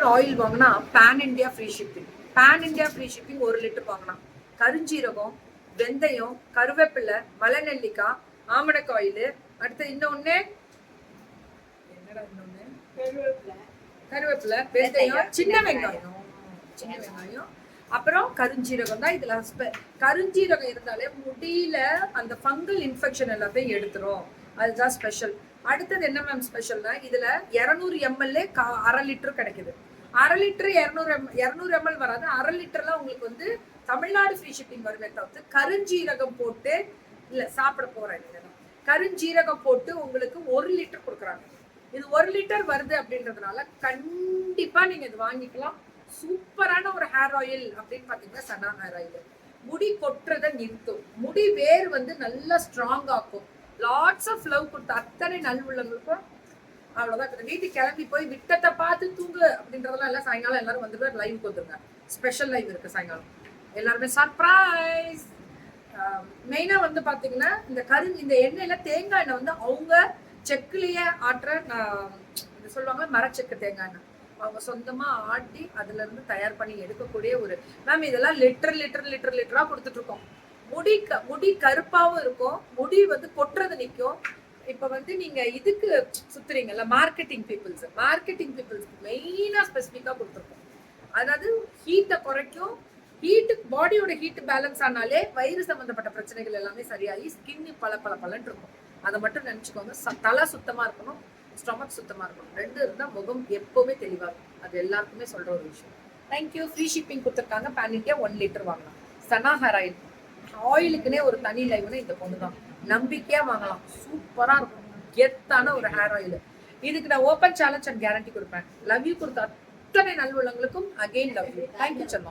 Litre oil வாங்கினா pan India free shipping pan India free shipping ஒரு litre வாங்கலாம் கருஞ்சீரகம் வெந்தயம் கருவேப்பிலை மலை நெல்லிக்காய் ஆமணக்கு ஆயில் அடுத்து என்னடா இன்னொன்னு? கருவேப்பிலை. வெந்தயம் சின்ன வெங்காயம். சின்ன வெங்காயம். அப்புறம் கருஞ்சீரகம் தான் இதுல கருஞ்சீரகம் இருந்தாலே முடியில அந்த ஃபங்கல் இன்ஃபெக்ஷன் எல்லாத்தையும் எடுத்துரும். அதுதான் ஸ்பெஷல் அடுத்தது என்ன மேம் ஸ்பெஷல்னா இதுல இரநூறு எம்எல்ஏ அரை லிட்டர் கிடைக்குது. அரை லிட்டர் இரநூறு எம் இரநூறு எம்எல் வராது. அரை லிட்டர்லாம் உங்களுக்கு வந்து தமிழ்நாடு ஃப்ரீ ஷிப்பிங் வருமே தவிர்த்து கருஞ்சீரகம் போட்டு இல்லை சாப்பிட போகிறேன் நீங்க கருஞ்சீரகம் போட்டு உங்களுக்கு ஒரு லிட்டர் கொடுக்குறாங்க. இது ஒரு லிட்டர் வருது அப்படின்றதுனால கண்டிப்பாக நீங்கள் இது வாங்கிக்கலாம். சூப்பரான ஒரு ஹேர் ஆயில் அப்படின்னு பார்த்தீங்கன்னா சனா ஹேர் ஆயில் முடி கொட்டுறதை நிறுத்தும். முடி வேர் வந்து நல்லா ஸ்ட்ராங் ஆக்கும். லாட்ஸ் ஆஃப் லவ் கொடுத்த அத்தனை நல்வுள்ளங்களுக்கும் அவ்வளவுதான். இப்ப வீட்டுக்கு கிளம்பி போய் விட்டத்தை பார்த்து தூங்கு அப்படின்றதெல்லாம் எல்லாம் சாயங்காலம் எல்லாரும் வந்துட்டு லைவ் வந்துருங்க ஸ்பெஷல் லைவ் இருக்கு சாயங்காலம். எல்லாருமே சர்ப்ரைஸ் மெயினா வந்து பாத்தீங்கன்னா இந்த கரு இந்த எண்ணெயில தேங்காய் எண்ணெய் வந்து அவங்க செக்குலயே ஆட்டுற நான் இது சொல்லுவாங்க மரச்செக்கு தேங்காய் எண்ணெய். அவங்க சொந்தமா ஆட்டி அதுல இருந்து தயார் பண்ணி எடுக்கக்கூடிய ஒரு மேம் இதெல்லாம் லிட்டர் லிட்டர் லிட்டர் லிட்டரா கொடுத்துட்டு இருக்கோம். முடி க- முடி கருப்பாவும் இருக்கும். முடி வந்து கொட்டுறது நிக்கும். இப்ப வந்து நீங்க இதுக்கு சுத்துறீங்கல்ல மார்க்கெட்டிங் பீப்புள்ஸ் மார்க்கெட்டிங் பீப்புள்ஸ்க்கு மெயினா ஸ்பெசிஃபிக்காக கொடுத்துருக்கோம். அதாவது ஹீட்டை குறைக்கும் ஹீட்டு பாடியோட ஹீட் பேலன்ஸ் ஆனாலே வயிறு சம்பந்தப்பட்ட பிரச்சனைகள் எல்லாமே சரியாகி ஸ்கின் பல பல பலன் இருக்கும். அதை மட்டும் நினச்சிக்கோங்க. ச- தலை சுத்தமாக இருக்கணும் ஸ்டொமக் சுத்தமாக இருக்கணும். ரெண்டு இருந்தால் முகம் எப்போவுமே தெளிவாக இருக்கும். அது எல்லாருக்குமே சொல்கிற ஒரு விஷயம். தேங்க்யூ ஃப்ரீ ஷிப்பிங் கொடுத்துருக்காங்க. பேன் இண்டியா ஒன் லிட்டர் வாங்கலாம் சனா ஹேர் ஆயில் ஆயிலுக்குன்னே ஒரு தனி லைவ்னு இந்த பொண்ணு தான். நம்பிக்கையா வாங்கலாம். சூப்பரா இருக்கும். கெத்தான ஒரு ஹேர் ஆயில் இதுக்கு நான் ஓப்பன் சேலஞ்ச் அண்ட் கேரண்டி கொடுப்பேன். லவ் யூ கொடுத்த அத்தனை நல்வுள்ளங்களுக்கும் again love you thank you Sharma